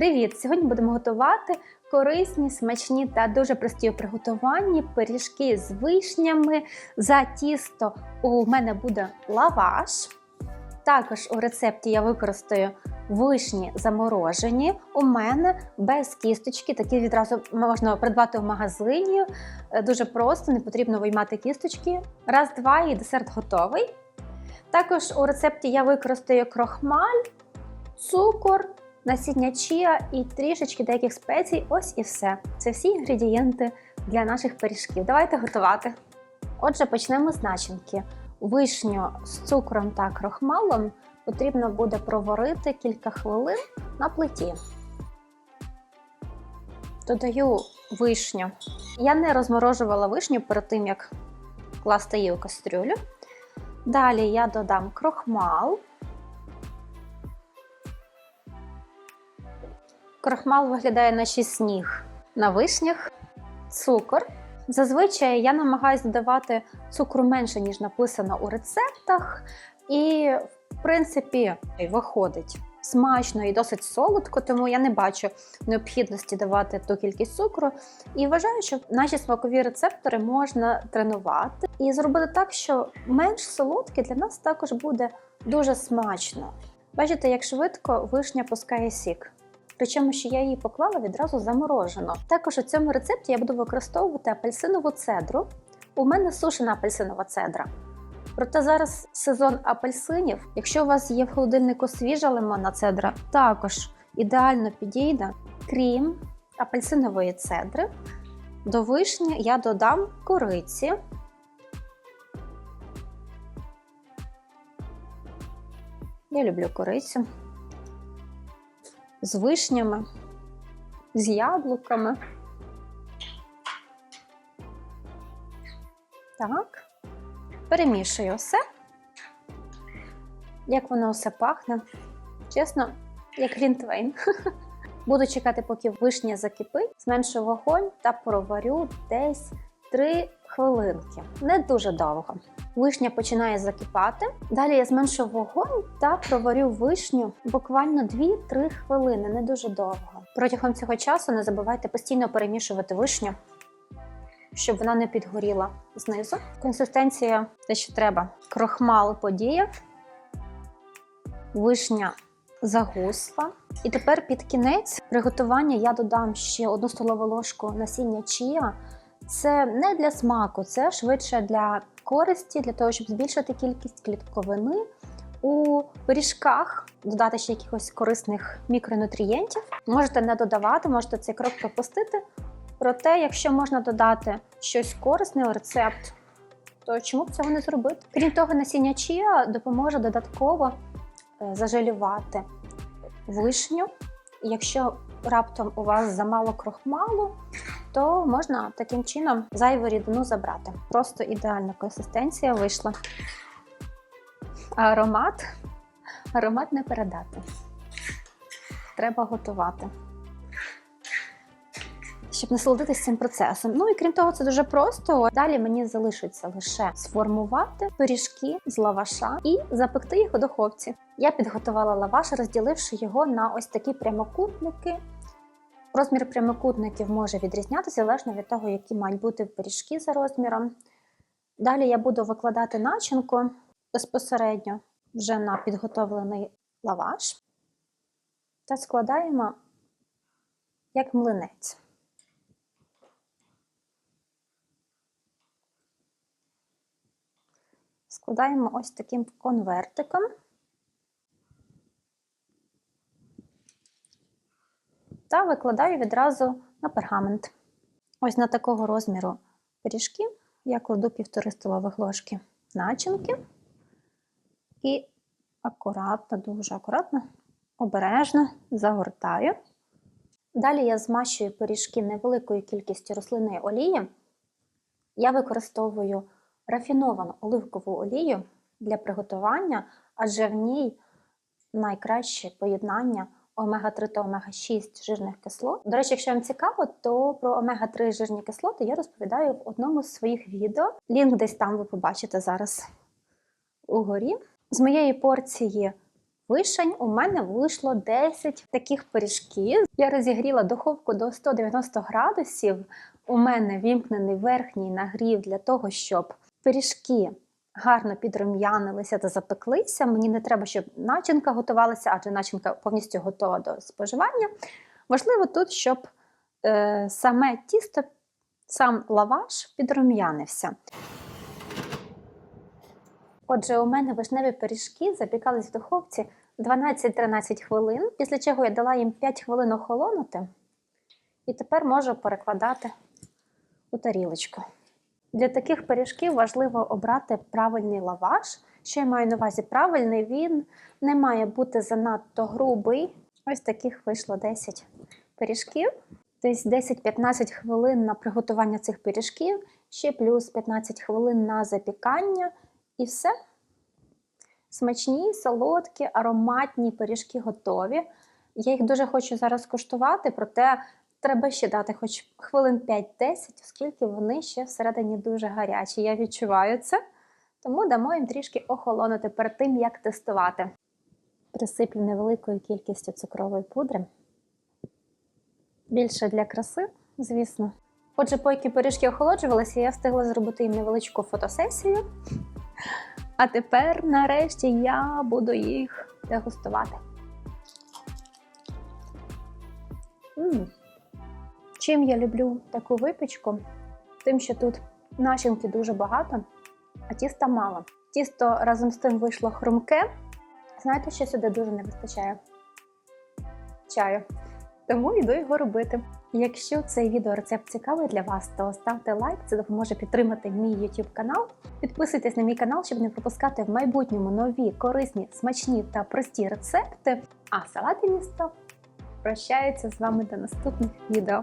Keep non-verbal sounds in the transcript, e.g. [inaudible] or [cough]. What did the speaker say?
Привіт! Сьогодні будемо готувати корисні, смачні та дуже прості у приготуванні пиріжки з вишнями. За тісто у мене буде лаваш. Також у рецепті я використаю вишні заморожені. У мене без кісточки, такі відразу можна придбати в магазині. Е, Дуже просто, не потрібно виймати кісточки. Раз, два і десерт готовий. Також у рецепті я використаю крохмаль, цукор, насіння чія і трішечки деяких спецій. Ось і все. Це всі інгредієнти для наших пиріжків. Давайте готувати. Отже, почнемо з начинки. Вишню з цукром та крохмалом потрібно буде проварити кілька хвилин на плиті. Додаю вишню. Я не розморожувала вишню перед тим, як класти її у кастрюлю. Далі я додам крохмал. Крохмал виглядає наче сніг на вишнях, цукор. Зазвичай я намагаюся додавати цукру менше, ніж написано у рецептах, і, в принципі, виходить смачно і досить солодко, тому я не бачу необхідності давати ту кількість цукру. І вважаю, що наші смакові рецептори можна тренувати і зробити так, що менш солодке для нас також буде дуже смачно. Бачите, як швидко вишня пускає сік. Причому, що я її поклала відразу заморожено. Також у цьому рецепті я буду використовувати апельсинову цедру. У мене сушена апельсинова цедра. Проте зараз сезон апельсинів. Якщо у вас є в холодильнику свіжа лимонна цедра, також ідеально підійде. Крім апельсинової цедри, до вишні я додам кориці. Я люблю корицю з вишнями, з яблуками. Так, перемішую все. Як воно все пахне. Чесно, як Глінтвейн. [laughs] Буду чекати, поки вишня закипить, зменшу вогонь та проварю десь 3 хвилинки. Не дуже довго. Вишня починає закипати. Далі я зменшу вогонь та проварю вишню буквально 2-3 хвилини, не дуже довго. Протягом цього часу не забувайте постійно перемішувати вишню, щоб вона не підгоріла знизу. Консистенція те, що треба. Крохмал подіяв, вишня загусла. І тепер під кінець приготування я додам ще одну столову ложку насіння чія. Це не для смаку, це швидше для користі, для того, щоб збільшити кількість клітковини у пиріжках, додати ще якихось корисних мікронутрієнтів. Можете не додавати, можете цей крок пропустити. Проте, якщо можна додати щось корисне у рецепт, то чому б цього не зробити? Крім того, насіння чія допоможе додатково е, зажалювати вишню. Якщо раптом у вас замало крохмалу, то можна таким чином зайву рідину забрати. Просто ідеальна консистенція вийшла. Аромат, аромат не передати. Треба готувати. Щоб насолодитися цим процесом. Ну і крім того, це дуже просто. Далі мені залишиться лише сформувати пиріжки з лаваша і запекти їх у духовці. Я підготувала лаваш, розділивши його на ось такі прямокутники. Розмір прямокутників може відрізнятися залежно від того, які мають бути пиріжки за розміром. Далі я буду викладати начинку безпосередньо вже на підготовлений лаваш та складаємо як млинець. Складаємо ось таким конвертиком. Та викладаю відразу на пергамент. Ось на такого розміру пиріжки я кладу 1,5 столових ложки начинки і акуратно, дуже акуратно, обережно загортаю. Далі я змащую пиріжки невеликою кількістю рослинної олії. Я використовую рафіновану оливкову олію для приготування, адже в ній найкраще поєднання омега-3 та омега-6 жирних кислот. До речі, якщо вам цікаво, то про омега-3 жирні кислоти я розповідаю в одному з своїх відео. Лінк десь там ви побачите зараз угорі. З моєї порції вишень у мене вийшло 10 таких пиріжків. Я розігріла духовку до 190 градусів. У мене вімкнений верхній нагрів для того, щоб пиріжки гарно підрум'янилися та запеклися. Мені не треба, щоб начинка готувалася, адже начинка повністю готова до споживання. Важливо тут, щоб е, саме тісто, сам лаваш підрум'янився. Отже, у мене вишневі пиріжки запікались в духовці 12-13 хвилин, після чого я дала їм 5 хвилин охолонути. І тепер можу перекладати у тарілочку. Для таких пиріжків важливо обрати правильний лаваш. Що я маю на увазі правильний, він не має бути занадто грубий. Ось таких вийшло 10 пиріжків. Десь 10-15 хвилин на приготування цих пиріжків, ще плюс 15 хвилин на запікання. І все. Смачні, солодкі, ароматні пиріжки готові. Я їх дуже хочу зараз куштувати, проте треба ще дати хоч хвилин 5-10, оскільки вони ще всередині дуже гарячі. Я відчуваю це. Тому дамо їм трішки охолонути перед тим, як тестувати. Присиплю невеликою кількістю цукрової пудри. Більше для краси, звісно. Отже, поки пиріжки охолоджувалися, я встигла зробити їм невеличку фотосесію. А тепер, нарешті, я буду їх дегустувати. М. Чим я люблю таку випічку? Тим, що тут начинки дуже багато, а тіста мало. Тісто разом з тим вийшло хрумке. Знаєте, що сюди дуже не вистачає? Чаю. Тому йду його робити. Якщо цей відеорецепт цікавий для вас, то ставте лайк, це допоможе підтримати мій YouTube канал. Підписуйтесь на мій канал, щоб не пропускати в майбутньому нові, корисні, смачні та прості рецепти. А салати місто прощається з вами до наступних відео.